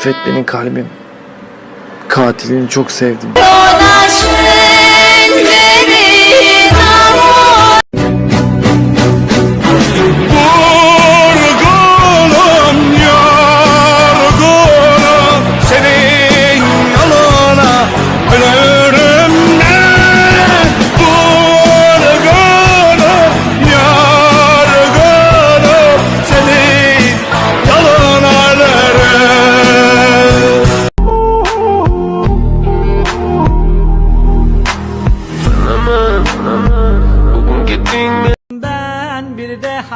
Affet beni kalbim. Katilini çok sevdim. Yorgunum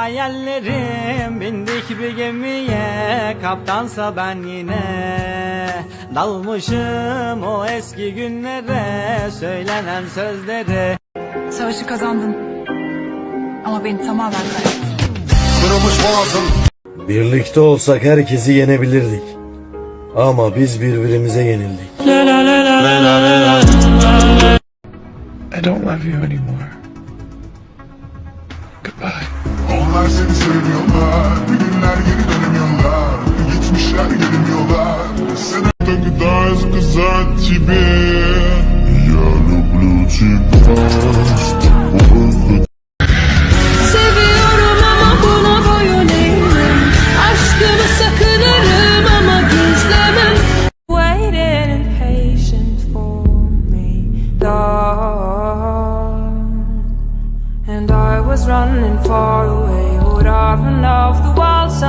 hayallerim bindik bir gemiye kaptansa ben yine dalmışım o eski günlere söylenen sözlere Savaşı kazandın. Ama beni tamamen kaybettin. Birlikte olsak herkesi yenebilirdik. Ama biz birbirimize yenildik. I don't love you anymore. Onlar seni söylüyorlar Bir günler geri dönemiyorlar Geçmişler gelemiyorlar Sen Тогда сказать тебе Я люблю тебя С тобой Seviyorum ama buna boyun eğmem Aşkımı sakınırım ama gizlemem Waiting and patient for me dawn And I was running far away but of the wild side.